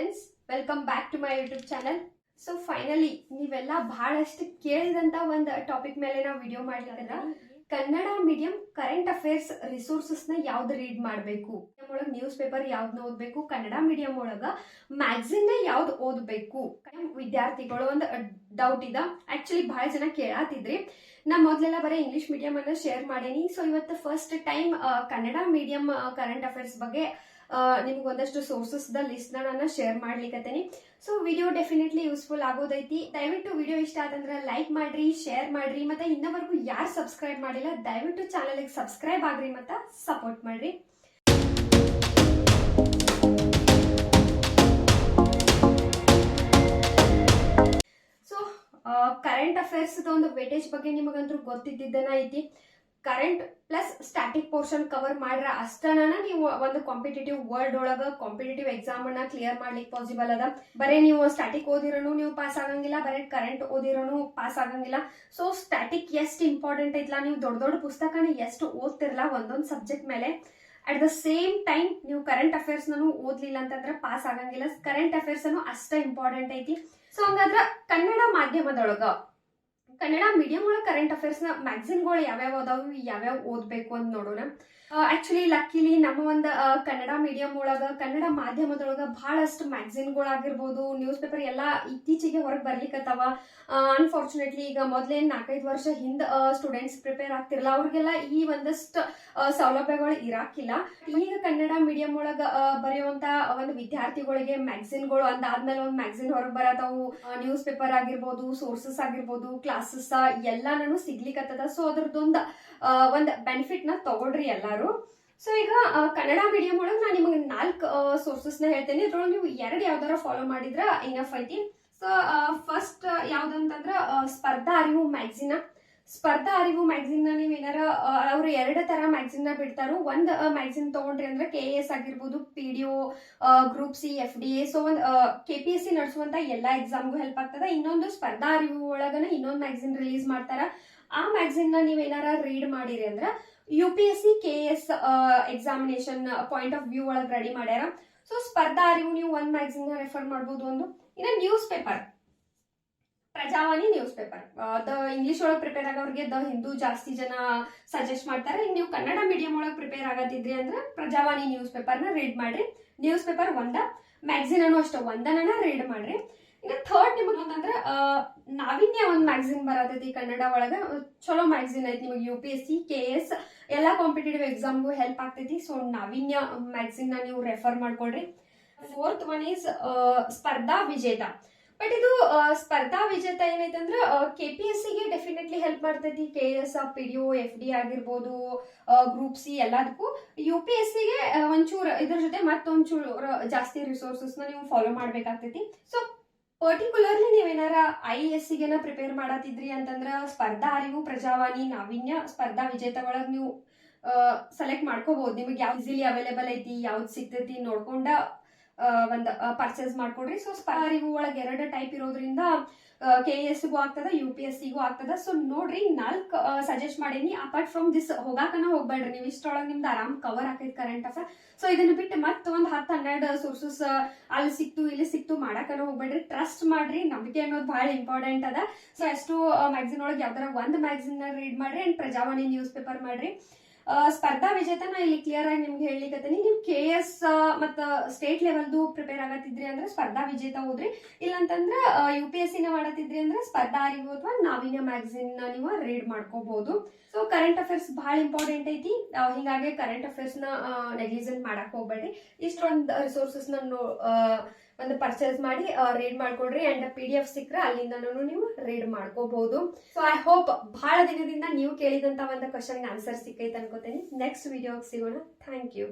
Friends welcome back to my YouTube channel so finally ನೀವೆಲ್ಲ ಬಹಳಷ್ಟು ಕೇಳಿದಂತ ಒಂದು ಟಾಪಿಕ್ ಮೇಲೆ ನಾವು ವಿಡಿಯೋ ಮಾಡ್ಲಿಕ್ಕೆ ಕನ್ನಡ ಮೀಡಿಯಂ ಕರೆಂಟ್ ಅಫೇರ್ಸ್ ರಿಸೋರ್ಸಸ್ನ ಯಾವ್ದು ರೀಡ್ ಮಾಡಬೇಕು? ಒಳಗೆ ನ್ಯೂಸ್ ಪೇಪರ್ ಯಾವ್ದನ್ನ ಓದಬೇಕು? ಕನ್ನಡ ಮೀಡಿಯಂ ಒಳಗ ಮ್ಯಾಗ್ಝಿನ್ನ ಯಾವ್ದು ಓದಬೇಕು? ವಿದ್ಯಾರ್ಥಿಗಳು ಒಂದು ಡೌಟ್ ಇದ. ಆಕ್ಚುಲಿ ಬಹಳ ಜನ ಕೇಳಾತಿದ್ರಿ. ನಾ ಮೊದಲೆಲ್ಲ ಬರೀ ಇಂಗ್ಲಿಷ್ ಮೀಡಿಯಂ ಅನ್ನ ಶೇರ್ ಮಾಡೇನಿ. ಸೊ ಇವತ್ತು first time Kannada medium current affairs ಬಗ್ಗೆ ನಿಮ್ಗೆ ಒಂದಷ್ಟು ಸೋರ್ಸಸ್ ದ ಲಿಸ್ಟ್ ನಾನು ಶೇರ್ ಮಾಡ್ಲಿಕ್ಕತ್ತೇನೆ ಸೊ ವಿಡಿಯೋ ಡೆಫಿನೆಟ್ಲಿ ಯೂಸ್ಫುಲ್ ಆಗೋದೈತಿ. ದಯವಿಟ್ಟು ವಿಡಿಯೋ ಇಷ್ಟ ಆದಂದ್ರೆ ಲೈಕ್ ಮಾಡ್ರಿ ಶೇರ್ ಮಾಡ್ರಿ, ಮತ್ತೆ ಇನ್ನವರೆಗೂ ಯಾರು ಸಬ್ಸ್ಕ್ರೈಬ್ ಮಾಡಿಲ್ಲ, ದಯವಿಟ್ಟು ಚಾನಲ್ಗೆ ಸಬ್ಸ್ಕ್ರೈಬ್ ಆಗ್ರಿ ಮತ್ತೆ ಸಪೋರ್ಟ್ ಮಾಡ್ರಿ. ಕರೆಂಟ್ ಅಫೇರ್ಸ್ ಒಂದು ವೇಟೇಜ್ ಬಗ್ಗೆ ನಿಮಗಂತೂ ಗೊತ್ತಿದ್ದನ ಐತಿ. Current plus static portion cover ಮಾಡ್ರ ಅಷ್ಟನ ನೀವು ಒಂದು ಕಾಂಪಿಟೇಟಿವ್ ವರ್ಲ್ಡ್ ಒಳಗ ಕಾಂಪಿಟೇಟಿವ್ ಎಕ್ಸಾಮ್ ಅನ್ನ ಕ್ಲಿಯರ್ ಮಾಡ್ಲಿಕ್ಕೆ ಪಾಸಿಬಲ್ ಅದ. ಬರೇ ನೀವು ಸ್ಟ್ಯಾಟಿಕ್ ಓದಿರೋನು ನೀವು ಪಾಸ್ ಆಗಂಗಿಲ್ಲ, ಬರೇ ಕರೆಂಟ್ ಓದಿರೋನು ಪಾಸ್ ಆಗಂಗಿಲ್ಲ. ಸೊ ಸ್ಟ್ಯಾಟಿಕ್ ಎಷ್ಟು ಇಂಪಾರ್ಟೆಂಟ್ ಐತ್ಲಾ ನೀವು ದೊಡ್ಡ ದೊಡ್ಡ ಪುಸ್ತಕನ ಎಷ್ಟು ಓದ್ತಿರಲ್ಲ ಒಂದೊಂದು ಸಬ್ಜೆಕ್ಟ್ ಮೇಲೆ. ಅಟ್ ದ ಸೇಮ್ ಟೈಮ್ ನೀವು ಕರೆಂಟ್ ಅಫೇರ್ಸ್ ನಾನು ಓದ್ಲಿಲ್ಲ ಅಂತಂದ್ರೆ ಪಾಸ್ ಆಗಂಗಿಲ್ಲ. ಕರೆಂಟ್ ಅಫೇರ್ಸ್ ಅನ್ನು ಅಷ್ಟ ಇಂಪಾರ್ಟೆಂಟ್ ಐತಿ. ಸೊ ಹಂಗಾದ್ರ ಕನ್ನಡ ಮಾಧ್ಯಮದೊಳಗ ಕನ್ನಡ ಮೀಡಿಯಂ ಒಳಗೆ ಕರೆಂಟ್ ಅಫೇರ್ಸ್ನ ಮ್ಯಾಗ್ಝಿನ್ಗಳು ಯಾವ್ಯಾವ ಅದಾವು, ಯಾವ್ಯಾವ ಓದ್ಬೇಕು ಅಂತ ನೋಡೋಣ. ಆ್ಯಕ್ಚುಲಿ ಲಕ್ಕಿಲಿ ನಮ್ಮ ಒಂದು ಕನ್ನಡ ಮೀಡಿಯಂ ಒಳಗೆ, ಕನ್ನಡ ಮಾಧ್ಯಮದೊಳಗ ಭಾಳಷ್ಟು ಮ್ಯಾಗ್ಝಿನ್ಗಳಾಗಿರ್ಬೋದು ನ್ಯೂಸ್ ಪೇಪರ್ ಎಲ್ಲ ಇತ್ತೀಚೆಗೆ ಹೊರಗೆ ಬರ್ಲಿಕ್ಕತ್ತಾವ ಅನ್ಫಾರ್ಚುನೇಟ್ಲಿ ಈಗ ಮೊದಲೇನು ನಾಲ್ಕೈದು ವರ್ಷ ಹಿಂದೆ ಸ್ಟೂಡೆಂಟ್ಸ್ ಪ್ರಿಪೇರ್ ಆಗ್ತಿರಲ್ಲ ಅವ್ರಿಗೆಲ್ಲ ಈ ಒಂದಷ್ಟು ಸೌಲಭ್ಯಗಳು ಇರಾಕಿಲ್ಲ. ಈಗ ಕನ್ನಡ ಮೀಡಿಯಂ ಒಳಗ ಬರೆಯುವಂತ ಒಂದು ವಿದ್ಯಾರ್ಥಿಗಳಿಗೆ ಮ್ಯಾಗ್ಝಿನ್ಗಳು ಅಂದಾದ್ಮೇಲೆ ಒಂದು ಮ್ಯಾಗ್ಝಿನ್ ಹೊರಗೆ ಬರತಾವು ನ್ಯೂಸ್ ಪೇಪರ್ ಆಗಿರ್ಬೋದು ಸೋರ್ಸಸ್ ಆಗಿರ್ಬೋದು ಕ್ಲಾಸಸ್ ಎಲ್ಲಾನು ಸಿಗ್ಲಿಕ್ಕತ್ತದ ಸೊ ಅದ್ರದ್ದೊಂದು ಒಂದು ಬೆನಿಫಿಟ್ನ ತಗೊಳ್ರಿ ಎಲ್ಲಾರು. ಸೊ ಈಗ ಕನ್ನಡ ಮೀಡಿಯಂ ಒಳಗೆ ನಾನು ನಿಮಗೆ ನಾಲ್ಕು ಸೋರ್ಸಸ್ನ ಹೇಳ್ತೇನೆ. ಇದ್ರೊಳಗೆ ನೀವು ಎರಡು ಯಾವ್ದಾರ ಫಾಲೋ ಮಾಡಿದ್ರ ಇನಫ್ ಐತಿ. ಸೊ ಫಸ್ಟ್ ಯಾವ್ದಂತಂದ್ರ ಸ್ಪರ್ಧಾ ಅರಿವು ಮ್ಯಾಗ್ಝಿನ್ ಸ್ಪರ್ಧಾ ಅರಿವು ಮ್ಯಾಗ್ಝಿನ್ ನೀವು ಏನಾರ ಅವ್ರು ಎರಡು ತರ ಮ್ಯಾಗ್ಝಿನ್ನ ಬಿಡ್ತಾರೋ, ಒಂದ್ ಮ್ಯಾಗ್ಝಿನ್ ತಗೊಂಡ್ರಿ ಅಂದ್ರೆ ಕೆ ಎಸ್ ಆಗಿರ್ಬೋದು P D O group C F D A so ಒಂದ್ ಕೆ ಪಿ ಎಸ್ ಸಿ ನಡೆಸುವಂತ ಎಲ್ಲಾ ಎಕ್ಸಾಮ್ಗೂ ಹೆಲ್ಪ್ ಆಗ್ತದ. ಇನ್ನೊಂದು ಸ್ಪರ್ಧಾ ಅರಿವು ಒಳಗನ ಇನ್ನೊಂದು ಮ್ಯಾಗ್ಝಿನ್ ರಿಲೀಸ್ ಮಾಡ್ತಾರ. ಆ ಮ್ಯಾಗ್ಝಿನ್ನ ನೀವ್ ಏನಾರ ರೀಡ್ ಮಾಡಿರಿ ಅಂದ್ರ U P S C K S examination point of view ಒಳಗೆ ರೆಡಿ ಮಾಡ್ಯಾರ. ಸೊ ಸ್ಪರ್ಧಾ ಅರಿವು ನೀವು ಒಂದ್ ಮ್ಯಾಗ್ಝಿನ್ ರೆಫರ್ ಮಾಡ್ಬೋದು ಒಂದು. ಇನ್ನ newspaper Prajavani newspaper the English ಒಳಗೆ ಪ್ರಿಪೇರ್ ಆಗೋರಿಗೆ ದ ಹಿಂದೂ ಜಾಸ್ತಿ ಜನ ಸಜೆಸ್ಟ್ ಮಾಡ್ತಾರೆ. ನೀವು ಕನ್ನಡ ಮೀಡಿಯಂ ಒಳಗೆ ಪ್ರಿಪೇರ್ ಆಗತ್ತಿದ್ರಿ ಅಂದ್ರೆ ಪ್ರಜಾವಾಣಿ ನ್ಯೂಸ್ ಪೇಪರ್ನ ರೀಡ್ ಮಾಡ್ರಿ. ನ್ಯೂಸ್ ಪೇಪರ್ ಒಂದ ಮ್ಯಾಗ್ಝಿನ್ ಅನ್ನು ಅಷ್ಟೇ ಒಂದನ ರೀಡ್ ಮಾಡ್ರಿ. ಈಗ ಥರ್ಡ್ ನಿಮಗೆ ಅಂತಂದ್ರೆ ನಾವಿನ್ಯ ಒಂದು ಮ್ಯಾಗ್ಝಿನ್ ಬರತೈತಿ ಕನ್ನಡ ಒಳಗ. ಚಲೋ ಮ್ಯಾಗ್ಝಿನ್ ಐತಿ ನಿಮಗೆ U P S C K S ಎಲ್ಲ ಕಾಂಪಿಟೇಟಿವ್ ಎಕ್ಸಾಮ್ಗೂ ಹೆಲ್ಪ್ ಆಗ್ತೈತಿ. ಸೊ ನಾವಿನ್ಯ ಮ್ಯಾಗ್ಝಿನ್ನ ನೀವು ರೆಫರ್ ಮಾಡ್ಕೊಳ್ರಿ. ಫೋರ್ತ್ ಒನ್ ಈಸ್ ಸ್ಪರ್ಧಾ ವಿಜೇತ. ಬಟ್ ಇದು ಸ್ಪರ್ಧಾ ವಿಜೇತ ಏನೈತಂದ್ರ ಕೆ ಪಿ ಎಸ್ ಸಿಗೆ ಡೆಫಿನೆಟ್ಲಿ ಹೆಲ್ಪ್ ಮಾಡ್ತೈತಿ. K S P D F D ಆಗಿರ್ಬೋದು ಗ್ರೂಪ್ ಸಿ ಎಲ್ಲದಕ್ಕೂ. ಯು ಪಿ ಎಸ್ ಸಿಗೆ ಒಂಚೂರು, ಇದ್ರ ಜೊತೆ ಮತ್ತೊಂಚೂರು ಜಾಸ್ತಿ ರಿಸೋರ್ಸಸ್ನ ನೀವು ಫಾಲೋ ಮಾಡ್ಬೇಕಾಗ್ತೈತಿ. ಸೊ ಪರ್ಟಿಕ್ಯುಲರ್ಲಿ ನೀವೇನಾರ ಐ ಎಸ್ ಸಿಗೆನ ಪ್ರಿಪೇರ್ ಮಾಡತ್ತಿದ್ರಿ ಅಂತಂದ್ರ, ಸ್ಪರ್ಧಾ ಅರಿವು, ಪ್ರಜಾವಾಣಿ, ನಾವೀನ್ಯ, ಸ್ಪರ್ಧಾ ವಿಜೇತ ಒಳಗ್ ನೀವು ಸೆಲೆಕ್ಟ್ ಮಾಡ್ಕೋಬಹುದು. ನಿಮಗೆ ಯಾವ್ದು ಈಸಿಲಿ ಅವೈಲೇಬಲ್ ಐತಿ, ಯಾವ್ದು ಸಿಗ್ತೈತಿ ನೋಡ್ಕೊಂಡ ಒಂದು ಪರ್ಚೇಸ್ ಮಾಡ್ಕೊಡ್ರಿ. ಸೊ ಅರಿವು ಒಳಗೆ ಎರಡು ಟೈಪ್ ಇರೋದ್ರಿಂದ ಕೆ ಎಸ್ಗೂ ಆಗ್ತದ ಯು ಪಿ ಎಸ್ ಸಿಗೂ ಆಗ್ತದ. ಸೊ ನೋಡ್ರಿ, ನಾಲ್ಕು ಸಜೆಸ್ಟ್ ಮಾಡೀನಿ. ಅಪಾರ್ಟ್ ಫ್ರಮ್ ದಿಸ್ ಹೋಗಾಕನ ಹೋಗ್ಬೇಡ್ರಿ. ನೀವು ಇಷ್ಟೊಳಗೆ ನಿಮ್ದು ಆರಾಮ್ ಕವರ್ ಹಾಕೈತಿ ಕರೆಂಟ್ ಅಫೇರ್ ಸೊ ಇದನ್ನ ಬಿಟ್ಟು ಮತ್ತೆ ಒಂದು ಹತ್ತು ಹನ್ನೆರಡು ಸೋರ್ಸಸ್ ಅಲ್ಲಿ ಸಿಕ್ತು, ಇಲ್ಲಿ ಸಿಕ್ತು ಮಾಡಾಕನ ಹೋಗ್ಬೇಡ್ರಿ. ಟ್ರಸ್ಟ್ ಮಾಡ್ರಿ. ನಂಬಿಕೆ ಅನ್ನೋದು ಬಹಳ ಇಂಪಾರ್ಟೆಂಟ್ ಅದ. ಸೊ ಎಷ್ಟು ಮ್ಯಾಗ್ಝಿನ್ ಒಳಗೆ ಯಾವ್ದಾರ ಒಂದು ಮ್ಯಾಗ್ಝಿನ್ ರೀಡ್ ಮಾಡ್ರಿ. ಅಂಡ್ ಪ್ರಜಾವಾಣಿ ನ್ಯೂಸ್ ಪೇಪರ್ ಮಾಡ್ರಿ. ಸ್ಪರ್ಧಾ ವಿಜೇತನ ಇಲ್ಲಿ ಕ್ಲಿಯರ್ ಆಗಿ ನಿಮ್ಗೆ ಹೇಳಿಕತ್ತೀನಿ ನೀವು ಕೆ ಎಸ್ ಮತ್ತ ಸ್ಟೇಟ್ ಲೆವೆಲ್ದು ಪ್ರಿಪೇರ್ ಆಗತ್ತಿದ್ರಿ ಅಂದ್ರೆ ಸ್ಪರ್ಧಾ ವಿಜೇತ ಹೋದ್ರಿ. ಇಲ್ಲಂತಂದ್ರೆ ಯು ಪಿ ಎಸ್ ಸಿನ ಮಾಡತ್ತಿದ್ರಿ ಅಂದ್ರೆ ಸ್ಪರ್ಧಾ ಅರಿವು ಅಥವಾ ನಾವಿನ್ಯ ಮ್ಯಾಗಝಿನ್ ನೀವು ರೀಡ್ ಮಾಡ್ಕೋಬಹುದು ಸೊ ಕರೆಂಟ್ ಅಫೇರ್ಸ್ ಬಹಳ ಇಂಪಾರ್ಟೆಂಟ್ ಐತಿ. ಹಿಂಗಾಗಿ ಕರೆಂಟ್ ಅಫೇರ್ಸ್ನ ನೆಗ್ಲಿಜೆಂಟ್ ಮಾಡಕ್ ಹೋಗ್ಬೇಡ್ರಿ. ಇಷ್ಟೊಂದು ರಿಸೋರ್ಸಸ್ ನಾನು ಒಂದು ಪರ್ಚೇಸ್ ಮಾಡಿ ರೀಡ್ ಮಾಡ್ಕೊಡ್ರಿ ಅಂಡ್ ಪಿ ಡಿ ಎಫ್ ಸಿಕ್ಕರೆ ಅಲ್ಲಿಂದನೂ ನೀವು ರೀಡ್ ಮಾಡ್ಕೋಬಹುದು ಸೊ ಐ ಹೋಪ್ ಬಹಳ ದಿನದಿಂದ ನೀವು ಕೇಳಿದಂತ ಒಂದು ಕ್ವಶನ್ ಆನ್ಸರ್ ಸಿಕ್ಕೈತೆ ಅನ್ಕೋತೀನಿ. ನೆಕ್ಸ್ಟ್ ವಿಡಿಯೋಗೆ ಸಿಗೋಣ. Thank you